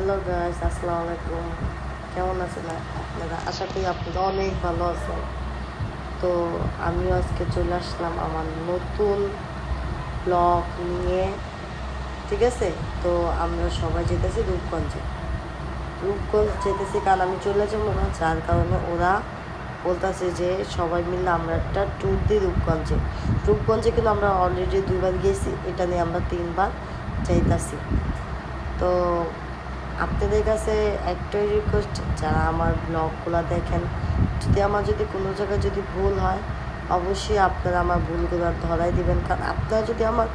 Hello guys আসসালামু আলাইকুম কেমন আছেন? আপনারা আশা করি আপনারা অনেক ভালো আছেন। তো আমিও আজকে চলে আসলাম আমার নতুন ব্লগ নিয়ে। ঠিক আছে? তো আমরা সবাই যেতেছি রূপগঞ্জে। রূপগঞ্জ যেতেছি কারণ আমি চলে যাব না, যার কারণে ওরা বলতেছে যে সবাই মিলে আমরা একটা ট্যুর দিই রূপগঞ্জে। রূপগঞ্জে কিন্তু আমরা অলরেডি দুইবার গেছি। এটা নিয়ে আমরা তিনবার যাইতাছি। তো আপনাদের কাছে একটাই রিকোয়েস্ট যারা আমার ব্লগগুলো দেখেন, যদি আমার যদি কোনো জায়গায় যদি ভুল হয়, অবশ্যই আপনারা আমার ভুলগুলো ধরাই দিবেন। কারণ আপনারা যদি আমার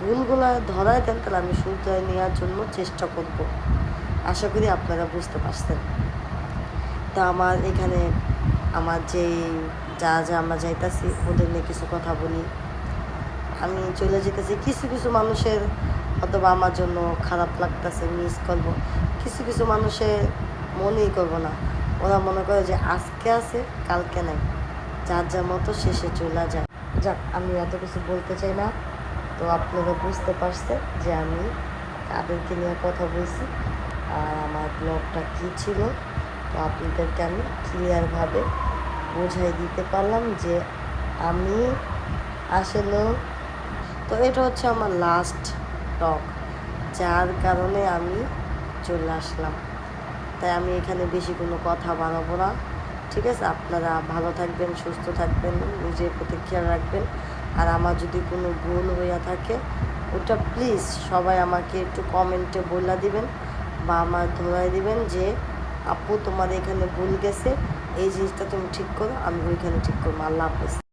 ভুলগুলো ধরাই দেন, তাহলে আমি শুধরাই নেওয়ার জন্য চেষ্টা করব। আশা করি আপনারা বুঝতে পারছেন। তা আমার এখানে আমার যে যা যা আমরা যাইতাছি, ওদের নিয়ে কিছু কথা বলি। আমি চলে যেতেছি। কিছু কিছু মানুষের অথবা আমার জন্য খারাপ লাগতেছে মিস করব। কিছু কিছু মানুষের মনেই করব না। ওরা মনে করে যে আজকে আছে, কালকে নাই। যার যার মতো শেষে চলে যায়। যাক, আমি এত কিছু বলতে চাই না। তো আপনারা বুঝতে পারছে যে আমি তাদেরকে নিয়ে কথা বলছি আর আমার ব্লগটা কী ছিল। তো আপনাদেরকে আমি ক্লিয়ারভাবে বোঝাই দিতে পারলাম যে আমি আসলে তো এটা হচ্ছে আমার লাস্ট টক, যার কারণে আমি চলে আসলাম। তাই আমি এখানে বেশি কোনো কথা বানাবো না। ঠিক আছে? আপনারা ভালো থাকবেন, সুস্থ থাকবেন, নিজের প্রতি খেয়াল রাখবেন। আর আমার যদি কোনো ভুল হইয়া থাকে, ওটা প্লিজ সবাই আমাকে একটু কমেন্টে বলে দিবেন বা আমার ধরাই দিবেন যে, আপু, তোমার এখানে ভুল গেছে, এই জিনিসটা তুমি ঠিক করো, আমি ওইখানে ঠিক করব। আল্লাহ হাফেজ।